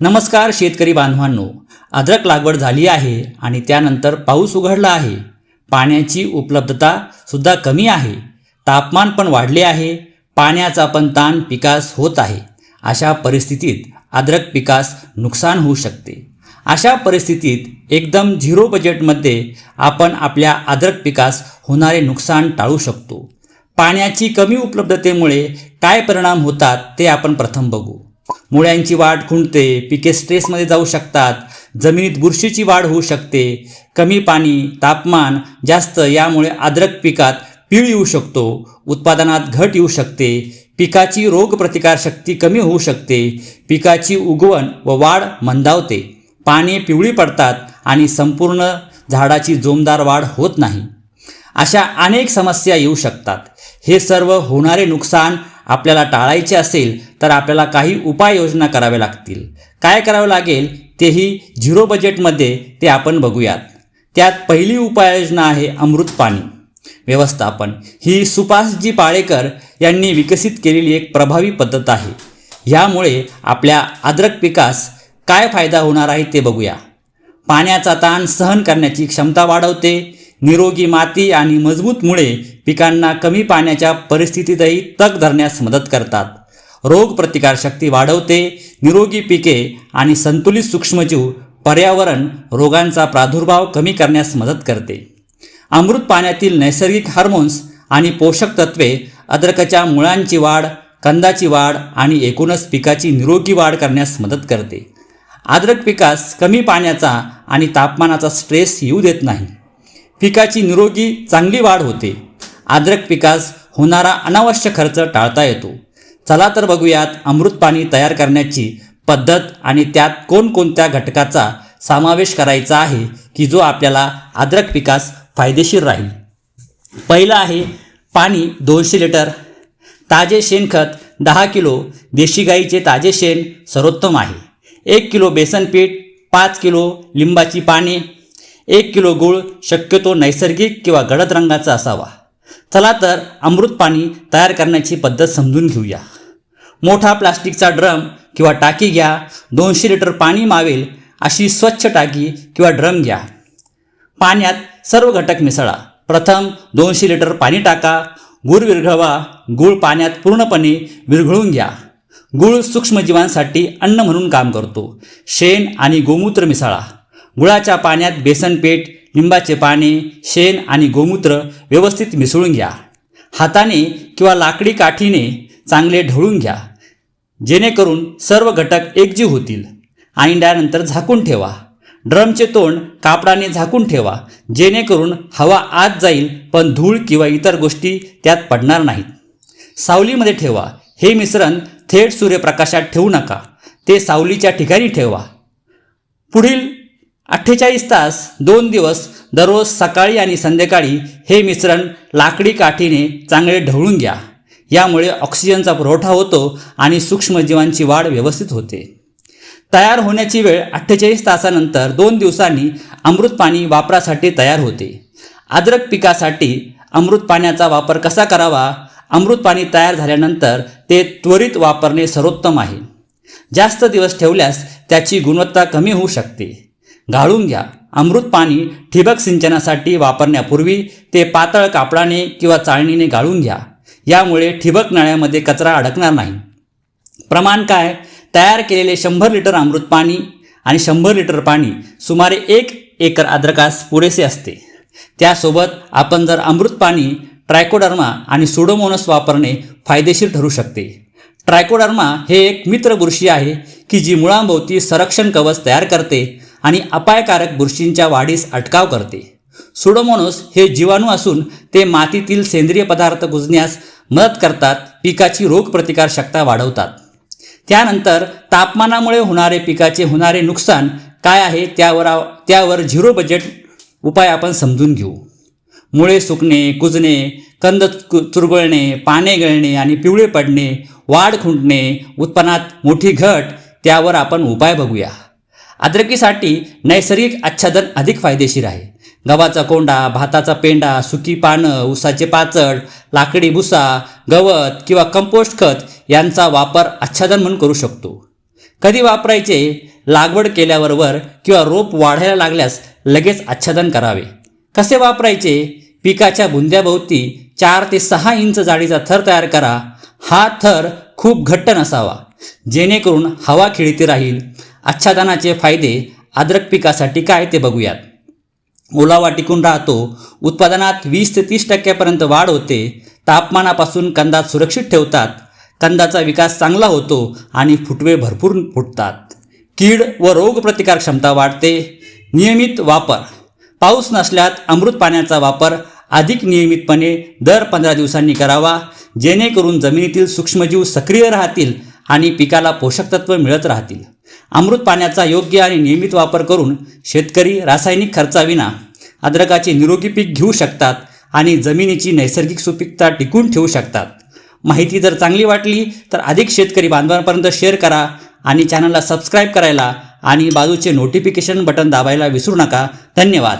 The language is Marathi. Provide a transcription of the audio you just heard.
नमस्कार शेतकरी बांधवांनो. अद्रक लागवड झाली आहे आणि त्यानंतर पाऊस उघडला आहे. पाण्याची उपलब्धता सुद्धा कमी आहे. तापमान पण वाढले आहे. पाण्याचा पण ताण पिकास होत आहे. अशा परिस्थितीत अद्रक पिकास नुकसान होऊ शकते. अशा परिस्थितीत एकदम झिरो बजेटमध्ये आपण आपल्या अद्रक पिकास होणारे नुकसान टाळू शकतो. पाण्याची कमी उपलब्धतेमुळे काय परिणाम होतात ते आपण प्रथम बघू. मुळ्यांची वाढ खुंटते पिके स्ट्रेसमध्ये जाऊ शकतात जमिनीत बुरशीची वाढ होऊ शकते कमी पाणी तापमान जास्त यामुळे आद्रक पिकात पीळ येऊ शकतो उत्पादनात घट येऊ शकते पिकाची रोगप्रतिकारशक्ती कमी होऊ शकते पिकाची उगवण व वाढ मंदावते पाने पिवळी पडतात आणि संपूर्ण झाडाची जोमदार वाढ होत नाही. अशा अनेक समस्या येऊ शकतात. हे सर्व होणारे नुकसान आपल्याला टाळायचे असेल तर आपल्याला काही उपाययोजना कराव्या लागतील. काय करावं लागेल तेही झिरो बजेटमध्ये ते आपण बघूयात. त्यात पहिली उपाययोजना आहे अमृत पाणी. व्यवस्थापन. ही सुभाषजी पाळेकर यांनी विकसित केलेली एक प्रभावी पद्धत आहे. ह्यामुळे आपल्या अद्रक पिकास काय फायदा होणार आहे ते बघूया. पाण्याचा ताण सहन करण्याची क्षमता वाढवते निरोगी माती आणि मजबूत मुळे पिकांना कमी पाण्याच्या परिस्थितीतही तग धरण्यास मदत करतात. रोगप्रतिकारशक्ती वाढवते निरोगी पिके आणि संतुलित सूक्ष्मजीव पर्यावरण रोगांचा प्रादुर्भाव कमी करण्यास मदत करते. अमृत पाण्यातील नैसर्गिक हार्मोन्स आणि पोषक तत्वे अद्रकाच्या मुळांची वाढ कंदाची वाढ आणि एकूणच पिकाची निरोगी वाढ करण्यास मदत करते. अद्रक पिकास कमी पाण्याचा आणि तापमानाचा स्ट्रेस येऊ देत नाही. पिकाची निरोगी चांगली वाढ होते. आद्रक पिकास होणारा अनावश्यक खर्च टाळता येतो. चला तर बघूयात अमृत पाणी तयार करण्याची पद्धत आणि त्यात कोणकोणत्या घटकाचा समावेश करायचा आहे की जो आपल्याला आद्रक पिकास फायदेशीर राहील. पहिलं आहे पाणी दोनशे लिटर. ताजे शेणखत दहा किलो देशी गाईचे ताजे शेण सर्वोत्तम आहे. एक किलो बेसन पीठ पाच किलो लिंबाची पाने एक किलो गूळ शक्यतो नैसर्गिक किंवा गडद रंगाचा असावा. चला तर अमृत पाणी तयार करण्याची पद्धत समजून घेऊया. मोठा प्लास्टिकचा ड्रम किंवा टाकी घ्या. दोनशे लिटर पाणी मावेल अशी स्वच्छ टाकी किंवा ड्रम घ्या. पाण्यात सर्व घटक मिसळा. प्रथम दोनशे लिटर पाणी टाका. गूळ विरघळवा. गूळ पाण्यात पूर्णपणे विरघळून घ्या. गूळ सूक्ष्मजीवांसाठी अन्न म्हणून काम करतो. शेण आणि गोमूत्र मिसळा. गुळाच्या पाण्यात बेसन पीठ लिंबाचे पाने शेण आणि गोमूत्र व्यवस्थित मिसळून घ्या. हाताने किंवा लाकडी काठीने चांगले ढवळून घ्या. जेणेकरून सर्व घटक एकजीव होतील. आईंड्यानंतर झाकून ठेवा. ड्रमचे तोंड कापडाने झाकून ठेवा. जेणेकरून हवा आत जाईल पण धूळ किंवा इतर गोष्टी त्यात पडणार नाहीत. सावलीमध्ये ठेवा. हे मिश्रण थेट सूर्यप्रकाशात ठेवू नका. ते सावलीच्या ठिकाणी ठेवा. पुढील अठ्ठेचाळीस तास दोन दिवस दररोज सकाळी आणि संध्याकाळी हे मिश्रण लाकडी काठीने चांगले ढवळून घ्या. यामुळे ऑक्सिजनचा पुरवठा होतो आणि सूक्ष्मजीवांची वाढ व्यवस्थित होते. तयार होण्याची वेळ अठ्ठेचाळीस तासानंतर दोन दिवसांनी अमृत पाणी वापरासाठी तयार होते. अद्रक पिकासाठी अमृत पाण्याचा वापर कसा करावा? अमृत पाणी तयार झाल्यानंतर ते त्वरित वापरणे सर्वोत्तम आहे. जास्त दिवस ठेवल्यास त्याची गुणवत्ता कमी होऊ शकते. गाळून घ्या. अमृत पाणी ठिबक सिंचनासाठी वापरण्यापूर्वी ते पातळ कापडाने किंवा चाळणीने गाळून घ्या. यामुळे ठिबक नळ्यामध्ये कचरा अडकणार नाही. प्रमाण काय? तयार केलेले शंभर लिटर अमृत पाणी आणि शंभर लिटर पाणी सुमारे एक एकर अद्रकास पुरेसे असते. त्यासोबत आपण जर अमृत पाणी ट्रायकोडर्मा आणि सुडोमोनस वापरणे फायदेशीर ठरू शकते. ट्रायकोडर्मा हे एक मित्र बुरशी आहे की जी मुळांभोवती संरक्षण कवच तयार करते आणि अपायकारक बुरशींच्या वाढीस अटकाव करते. सुडोमोनोस हे जीवाणू असून ते मातीतील सेंद्रिय पदार्थ कुजण्यास मदत करतात पिकाची रोगप्रतिकारशक्ती वाढवतात. त्यानंतर तापमानामुळे होणारे पिकाचे होणारे नुकसान काय आहे त्यावर त्यावर झिरो बजेट उपाय आपण समजून घेऊ. मुळे सुकणे कुजणे कंद कु- चुरगळणे पाने गळणे आणि पिवळे पडणे वाढ खुंटणे उत्पन्नात मोठी घट त्यावर आपण उपाय बघूया. अद्रकीसाठी नैसर्गिक आच्छादन अधिक फायदेशीर आहे. गव्हाचा कोंडा भाताचा पेंडा सुकी पानं ऊसाचे पाचड लाकडी भुसा गवत किंवा कंपोस्ट खत यांचा वापर आच्छादन म्हणून करू शकतो. कधी वापरायचे? लागवड केल्यावर किंवा रोप वाढायला लागल्यास लगेच आच्छादन करावे. कसे वापरायचे? पिकाच्या बुंद्याभोवती चार ते सहा इंच जाडीचा थर तयार करा. हा थर खूप घट्ट नसावा. जेणेकरून हवा खिळती राहील. आच्छादनाचे फायदे अद्रक पिकासाठी काय ते बघूयात. ओलावा टिकून राहतो उत्पादनात वीस ते तीस टक्क्यापर्यंत वाढ होते तापमानापासून कंदात सुरक्षित ठेवतात कंदाचा विकास चांगला होतो आणि फुटवे भरपूर फुटतात. कीड व रोगप्रतिकार क्षमता वाढते. नियमित वापर पाऊस नसल्यात अमृत पाण्याचा वापर अधिक नियमितपणे दर पंधरा दिवसांनी करावा जेणेकरून जमिनीतील सूक्ष्मजीव सक्रिय राहतील आणि पिकाला पोषक तत्व मिळत राहतील. अमृत पाण्याचा योग्य आणि नियमित वापर करून शेतकरी रासायनिक खर्चाविना अद्रकाचे निरोगी पीक घेऊ शकतात आणि जमिनीची नैसर्गिक सुपीकता टिकून ठेवू शकतात. माहिती जर चांगली वाटली तर अधिक शेतकरी बांधवांपर्यंत शेअर करा आणि चॅनलला सबस्क्राईब करायला आणि बाजूचे नोटिफिकेशन बटन दाबायला विसरू नका. धन्यवाद.